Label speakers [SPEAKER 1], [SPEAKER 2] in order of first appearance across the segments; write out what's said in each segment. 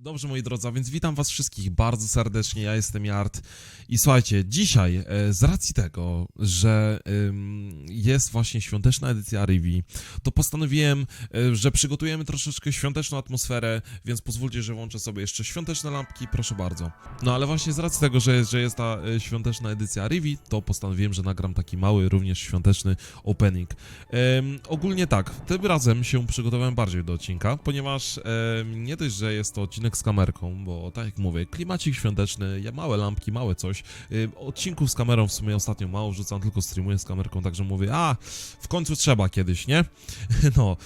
[SPEAKER 1] Dobrze, moi drodzy, a więc witam was wszystkich bardzo serdecznie, ja jestem Jart i słuchajcie, dzisiaj e, z racji tego, że jest właśnie świąteczna edycja Rivi, to postanowiłem, e, że przygotujemy troszeczkę świąteczną atmosferę, więc pozwólcie, że włączę sobie jeszcze świąteczne lampki, proszę bardzo. No ale właśnie z racji tego, że jest, że jest ta e, świąteczna edycja Rivi, to postanowiłem, że nagram taki mały, również świąteczny opening. Ogólnie tak, tym razem się przygotowałem bardziej do odcinka, ponieważ nie dość, że jest to odcinek z kamerką, bo tak jak mówię, klimacik świąteczny, ja małe lampki, małe coś. Ym, odcinków z kamerą w sumie ostatnio mało wrzucam, tylko streamuję z kamerką, także mówię, a w końcu trzeba kiedyś, nie? no,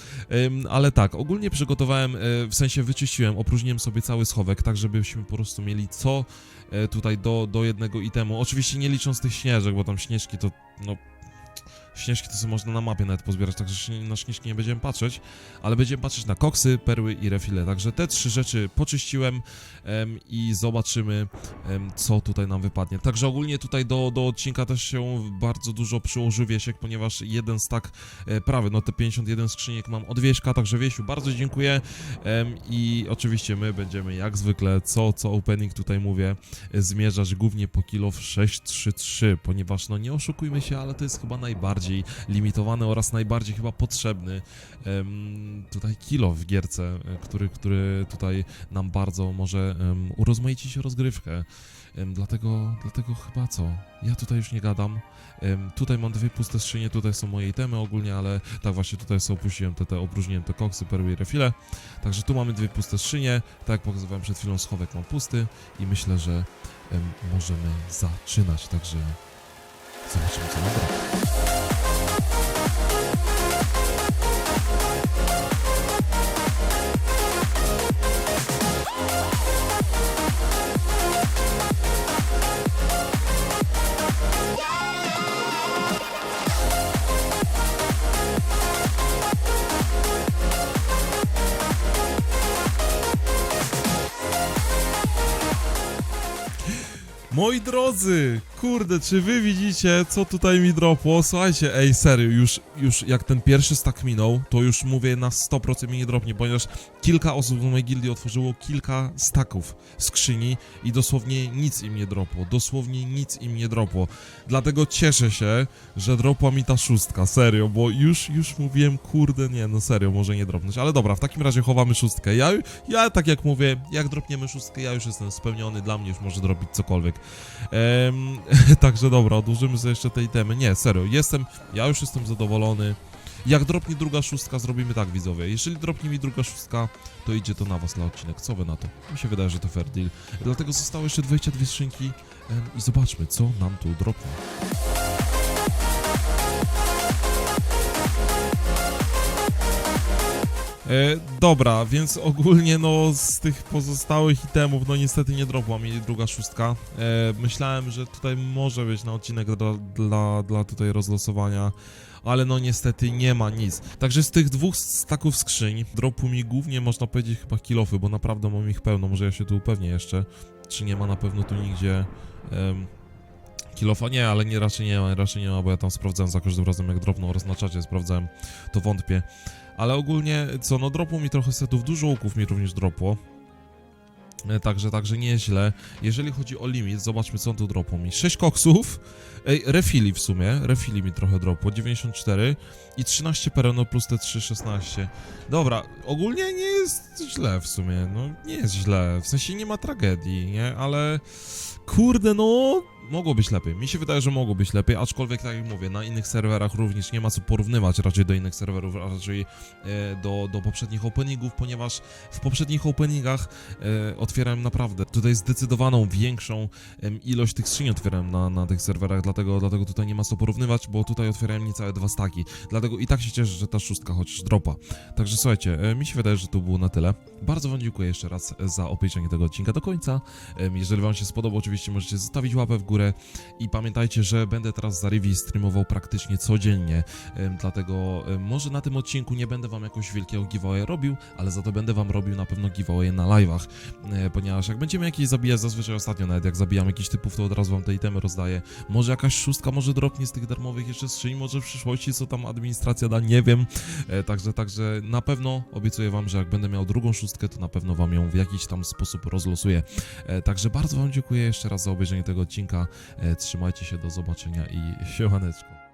[SPEAKER 1] ale tak, ogólnie przygotowałem, y, w sensie wyczyściłem, opróżniłem sobie cały schowek, tak żebyśmy po prostu mieli co y, tutaj do, do jednego itemu. Oczywiście nie licząc tych śnieżek, bo tam śnieżki to, no, Śnieżki to sobie można na mapie nawet pozbierać, także na śnieżki nie będziemy patrzeć, ale będziemy patrzeć na koksy, perły i refile. Także te trzy rzeczy poczyściłem em, i zobaczymy, em, co tutaj nam wypadnie. Także ogólnie tutaj do, do odcinka też się bardzo dużo przyłoży Wiesiek, ponieważ jeden stack e, prawy, no te 51 skrzyniek mam od Wieśka, także Wiesiu, bardzo dziękuję em, i oczywiście my będziemy jak zwykle, co, co opening tutaj mówię, e, zmierzać głównie po kilo w 633, ponieważ no nie oszukujmy się, ale to jest chyba najbardziej limitowany oraz najbardziej chyba potrzebny em, tutaj kilo w gierce, e, który, który tutaj nam bardzo może em, urozmaicić rozgrywkę. Em, dlatego, dlatego chyba co? Ja tutaj już nie gadam. Em, tutaj mam dwie puste skrzynie, tutaj są moje itemy ogólnie, ale tak właśnie tutaj sobie opuściłem te, te opróżniłem te koksy, perły i refile. Także tu mamy dwie puste skrzynie. Tak jak pokazywałem przed chwilą, schowek mam pusty i myślę, że em, możemy zaczynać. Także zobaczymy co nam da. Moi drodzy, kurde, czy wy widzicie, co tutaj mi dropło? Słuchajcie, ej, serio, już, już jak ten pierwszy stack minął, to już mówię na 100% mi nie dropnie, ponieważ kilka osób w mojej gildii otworzyło kilka stacków skrzyni i dosłownie nic im nie dropło, dosłownie nic im nie dropło. Dlatego cieszę się, że dropła mi ta szóstka, serio, bo już, już mówiłem, kurde, nie, no serio, może nie dropnąć, ale dobra, w takim razie chowamy szóstkę. Ja, ja tak jak mówię, jak dropniemy szóstkę, ja już jestem spełniony, dla mnie już może dropić cokolwiek. Także dobra, odłożymy sobie jeszcze te itemy. Nie, serio, jestem, ja już jestem zadowolony. Jak dropnie druga szóstka, zrobimy tak, widzowie. Jeżeli dropnie mi druga szóstka, to idzie to na was na odcinek. Co wy na to? Mi się wydaje, że to fair deal. Dlatego zostały jeszcze 22 skrzynki i zobaczmy, co nam tu dropnie. E, dobra, więc ogólnie no z tych pozostałych itemów, no niestety nie dropła mi druga szóstka. E, myślałem, że tutaj może być na odcinek dla, dla, dla tutaj rozlosowania, ale no niestety nie ma nic. Także z tych dwóch staków skrzyń dropu mi głównie można powiedzieć chyba kilofy, bo naprawdę mam ich pełno, może ja się tu upewnię jeszcze, czy nie ma na pewno tu nigdzie... em, Kilofa nie, ale nie, raczej nie ma, raczej nie ma, bo ja tam sprawdzałem za każdym razem jak dropną oraz na czacie sprawdzałem, to wątpię. Ale ogólnie, co, no dropło mi trochę setów, dużo łuków mi również dropło. E, Także, także nieźle. Jeżeli chodzi o limit, zobaczmy co on tu dropło mi. 6 koksów, ej, refili w sumie, refili mi trochę dropło, 94 i 13 pereno plus te 3, 16. Dobra, ogólnie nie jest źle w sumie, no nie jest źle, w sensie nie ma tragedii, nie, ale kurde no, mogło być lepiej. Mi się wydaje, że mogło być lepiej, aczkolwiek tak jak mówię, na innych serwerach również nie ma co porównywać raczej do innych serwerów, raczej e, do, do poprzednich openingów, ponieważ w poprzednich openingach e, otwierałem naprawdę tutaj zdecydowaną większą ilość tych skrzyni otwierałem na, na tych serwerach, dlatego, dlatego tutaj nie ma co porównywać, bo tutaj otwierałem niecałe dwa staki. Dlatego i tak się cieszę, że ta szóstka chociaż dropa. Także słuchajcie, e, mi się wydaje, że to było na tyle. Bardzo Wam dziękuję jeszcze raz za obejrzenie tego odcinka do końca. Jeżeli Wam się spodobał, oczywiście możecie zostawić łapę w górę i pamiętajcie, że będę teraz za Rivi streamował praktycznie codziennie, dlatego może na tym odcinku nie będę Wam jakoś wielkiego giveaway robił, ale za to będę Wam robił na pewno giveaway na live'ach. Ponieważ jak będziemy jakieś zabijać, zazwyczaj ostatnio nawet jak zabijam jakichś typów, to od razu wam te itemy rozdaję. Może jakaś szóstka może dropnie z tych darmowych jeszcze skrzyń, może w przyszłości co tam administracja da, nie wiem. E, także, także na pewno obiecuję wam, że jak będę miał drugą szóstkę, to na pewno wam ją w jakiś tam sposób rozlosuję. E, także bardzo wam dziękuję jeszcze raz za obejrzenie tego odcinka. E, trzymajcie się, do zobaczenia i siemaneczko.